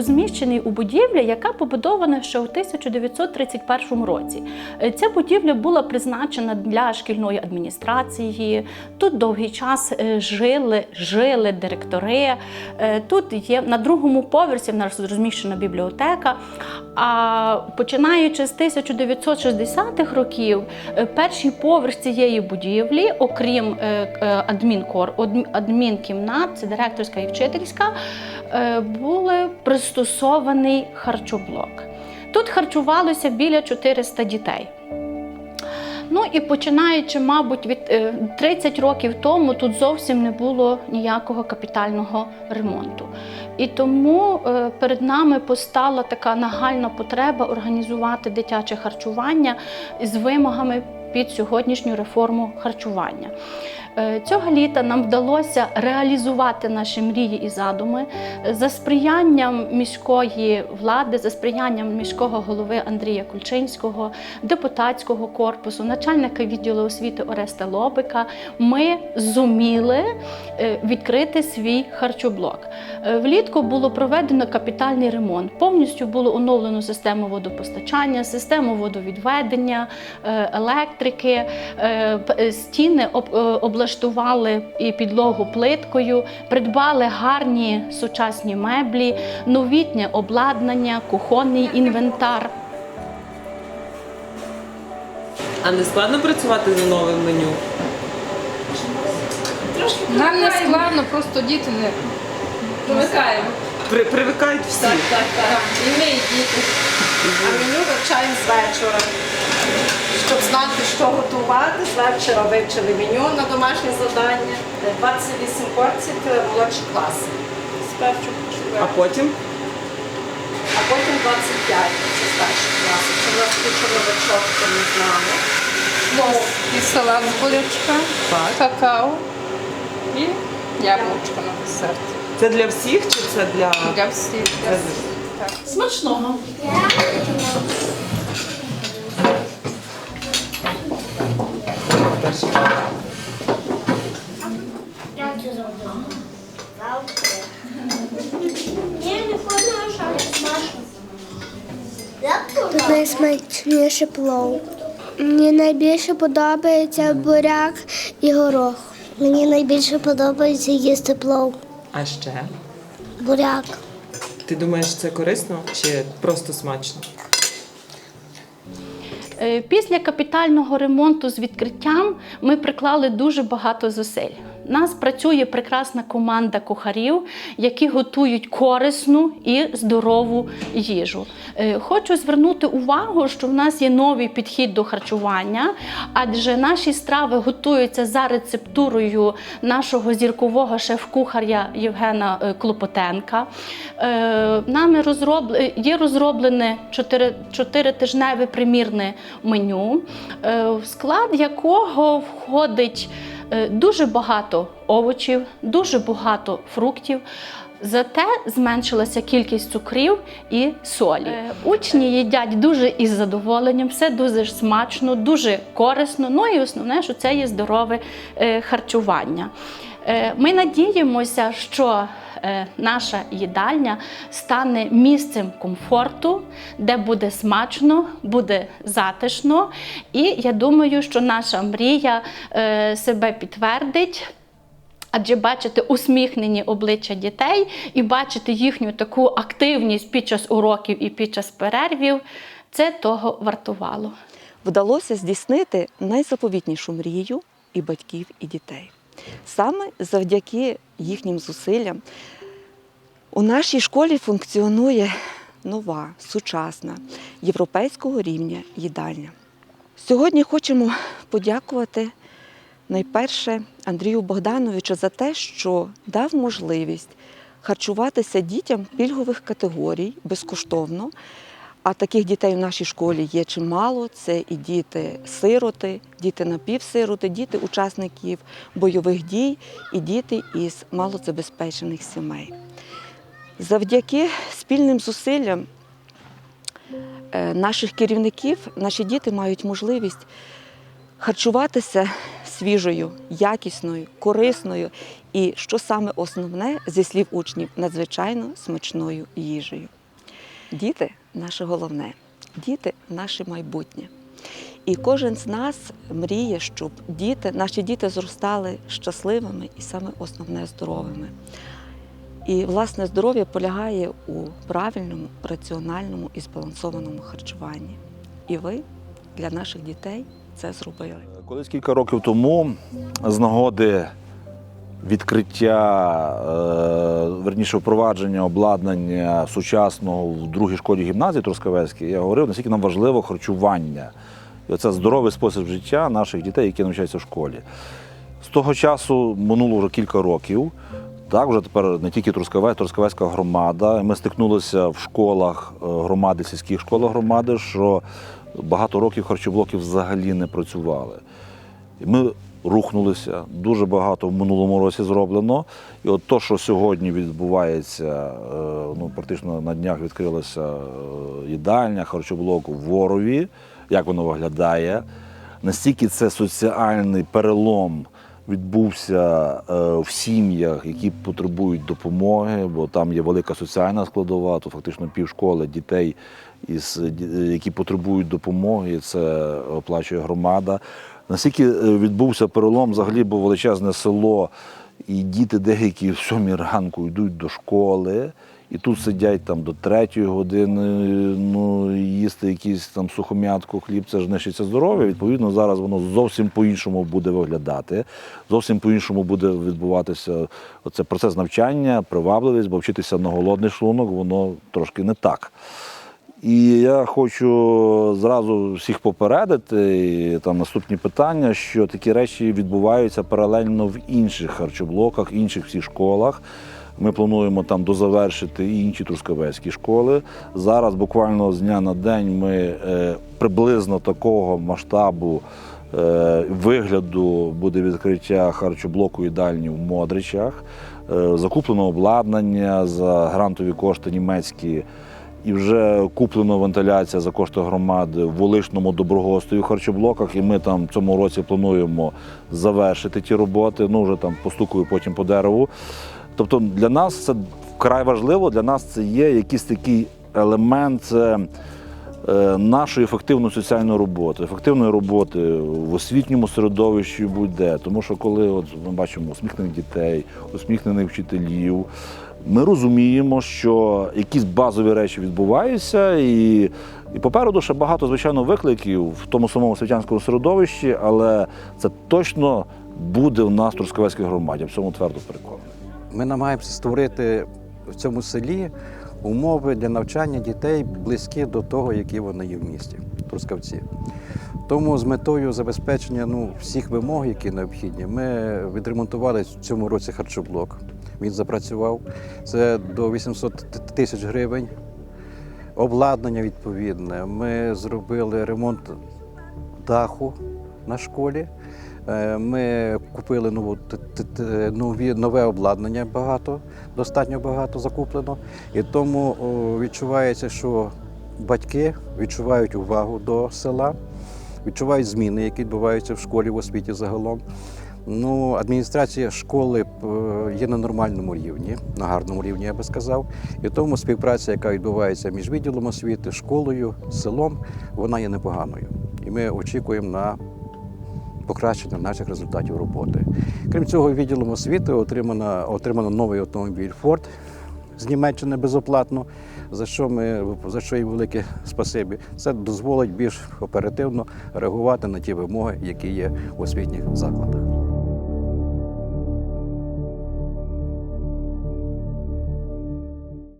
розміщений у будівлі, яка побудована ще у 1931 році. Е, Ця будівля була призначена для шкільної адміністрації. Тут довгий час е, жили, жили директори. Е, Тут є на другому поверсі в нас розміщена бібліотека. А починаючи з 1960-х років, перший поверх цієї будівлі, окрім адмінкор, адмінкімнат, це директорська і вчительська, були пристосований харчоблок. Тут харчувалося біля 400 дітей. Ну і починаючи, мабуть, від е, 30 років тому тут зовсім не було ніякого капітального ремонту. І тому е, перед нами постала така нагальна потреба організувати дитяче харчування з вимогами під сьогоднішню реформу харчування. Е, Цього літа нам вдалося реалізувати наші мрії і задуми е, за сприянням міської влади, за сприянням міського голови Андрія Кульчинського, депутатського корпусу, начальника відділу освіти Ореста Лобика. Ми зуміли е, відкрити свій харчоблок. Влітку було проведено капітальний ремонт. Повністю було оновлено систему водопостачання, систему водовідведення, е, електрики, е, е, стіни е, облаштували і підлогу плиткою, придбали гарні сучасні меблі, новітнє обладнання, кухонний інвентар. А не складно працювати за новим меню? Нам не складно, просто діти не Привикаємо. При, привикають всі. Так, так, так. І ми, і діти. А меню вивчаємо з вечора. Щоб знати, що готувати, з вечора вивчили меню на домашнє завдання. 28 порцій це молодші класи. З першого по А четвертий. потім А потім 25 це старші класи. Це у нас чорновичок, хто не знали. і салат з бурячка, Так. какао і яблучко на десерт. це для всіх чи це для. Для всіх. Для всіх. Смачного! Тут найсмачніше плов. Мені найбільше подобається буряк і горох. Мені найбільше подобається їсти плов. А ще? Буряк. Ти думаєш, це корисно чи просто смачно? Е, Після капітального ремонту з відкриттям ми приклали дуже багато зусиль. Нас працює прекрасна команда кухарів, які готують корисну і здорову їжу. Е, Хочу звернути увагу, що в нас є новий підхід до харчування, адже наші страви готуються за рецептурою нашого зіркового шеф-кухаря Євгена е, Клопотенка. Е, Нами розробл... є розроблене чотири- чотиритижневе примірне меню, в склад якого входить дуже багато овочів, дуже багато фруктів. Зате зменшилася кількість цукрів і солі. Е, Учні їдять дуже із задоволенням, все дуже смачно, дуже корисно. Ну і основне, що це є здорове е, харчування. Е, Ми надіємося, що е, наша їдальня стане місцем комфорту, де буде смачно, буде затишно. І я думаю, що наша мрія е, себе підтвердить. Адже бачити усміхнені обличчя дітей і бачити їхню таку активність під час уроків і під час перервів, це того вартувало. вдалося здійснити найзаповітнішу мрію і батьків, і дітей. Саме завдяки їхнім зусиллям у нашій школі функціонує нова, сучасна, європейського рівня їдальня. Сьогодні хочемо подякувати найперше Андрію Богдановичу за те, що дав можливість харчуватися дітям пільгових категорій безкоштовно. А таких дітей в нашій школі є чимало. Це і діти-сироти, діти напівсироти, діти учасників бойових дій і діти із малозабезпечених сімей. Завдяки спільним зусиллям е, наших керівників наші діти мають можливість харчуватися свіжою, якісною, корисною і, що саме основне, зі слів учнів, надзвичайно смачною їжею. Діти наше головне, діти наше майбутнє. І кожен з нас мріє, щоб діти, наші діти зростали щасливими і саме основне здоровими. І власне здоров'я полягає у правильному, раціональному і збалансованому харчуванні. І ви для наших дітей це зробили. Колись кілька років тому з нагоди відкриття, е, верніше впровадження обладнання сучасного в другій школі гімназії Трускавецькій, я говорив, наскільки нам важливо харчування. І оце здоровий спосіб життя наших дітей, які навчаються в школі. З того часу минуло вже кілька років. Так, вже тепер не тільки Трускавець, Трускавецька громада. Ми стикнулися в школах е, громади, сільських школах громади, що багато років харчоблоків взагалі не працювали. Ми рухнулися, дуже багато в минулому році зроблено. І от то, що сьогодні відбувається, е, ну практично на днях відкрилася е, їдальня, харчоблок в Ворові, як воно виглядає. Настільки це соціальний перелом відбувся е, в сім'ях, які потребують допомоги, бо там є велика соціальна складова, то фактично півшколи дітей, із, які потребують допомоги, це оплачує громада. Наскільки е, відбувся перелом, взагалі було величезне село, і діти деякі в сьомій ранку йдуть до школи, і тут сидять там до третьої години, ну, їсти якісь там сухом'ятку, хліб, це ж нищиться здоров'я. Відповідно, зараз воно зовсім по-іншому буде виглядати, зовсім по-іншому буде відбуватися оце процес навчання, привабливість, бо вчитися на голодний шлунок, воно трошки не так. І я хочу зразу всіх попередити, там наступні питання, що такі речі відбуваються паралельно в інших харчоблоках, інших всіх школах. Ми плануємо там дозавершити і інші трускавецькі школи. Зараз буквально з дня на день ми е, приблизно такого масштабу е, вигляду буде відкриття харчоблоку їдальні в Модричах. Е, закуплено обладнання за грантові кошти німецькі. І вже куплено вентиляція за кошти громади в Волишному доброгостові в харчоблоках. І ми там цьому році плануємо завершити ті роботи. Ну вже там постукаю потім по дереву. Тобто для нас це вкрай важливо. Для нас це є якийсь такий елемент е, нашої ефективної соціальної роботи, ефективної роботи в освітньому середовищі будь-де. Тому що коли от ми бачимо усміхнених дітей, усміхнених вчителів, ми розуміємо, що якісь базові речі відбуваються, і, і попереду ще багато, звичайно, викликів в тому самому світянському середовищі, але це точно буде в нас Трускавецькій громаді. В цьому твердо переконаний. Ми намагаємося створити в цьому селі умови для навчання дітей близькі до того, які вони є в місті, Трускавці. Тому з метою забезпечення ну, всіх вимог, які необхідні, ми відремонтували в цьому році харчоблок. Він запрацював. Це до 800 тисяч гривень. Обладнання відповідне. Ми зробили ремонт даху на школі. Е, Ми купили нову, нові, нове обладнання багато, достатньо багато закуплено. І тому відчувається, що батьки відчувають увагу до села, відчувають зміни, які відбуваються в школі в освіті загалом. Ну, адміністрація школи е, є на нормальному рівні, на гарному рівні, я би сказав. І тому співпраця, яка відбувається між відділом освіти, школою, селом, вона є непоганою. І ми очікуємо на покращення наших результатів роботи. Крім цього, відділом освіти отримано, отримано новий автомобіль Ford з Німеччини безоплатно, за що, ми, за що їм велике спасибі. Це дозволить більш оперативно реагувати на ті вимоги, які є в освітніх закладах.